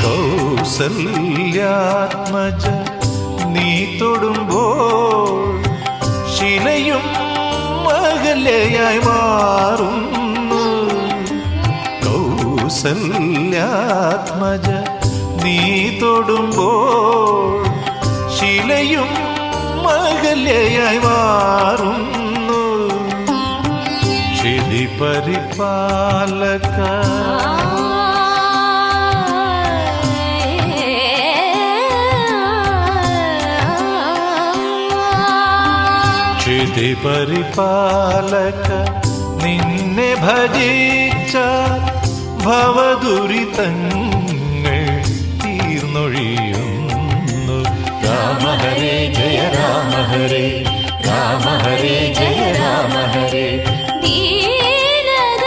കൗസല്യാത്മജ നീ തൊടുമ്പോൾ ശിലയും മകലയായി മാറുന്നു. കൗസല്യാത്മജ നീ തൊടുമ്പോൾ ശിലയും മകലയായി മാറുന്നു. ശിലി പരിപാലക ക്ഷിതി പരിപാലക നിന്നെ ഭജിച്ച ഭവദുരിതങ്ങൾ തീർന്നൊഴിയുന്നു. രാമ ഹരേ ജയ രാമ ഹരേ രാമ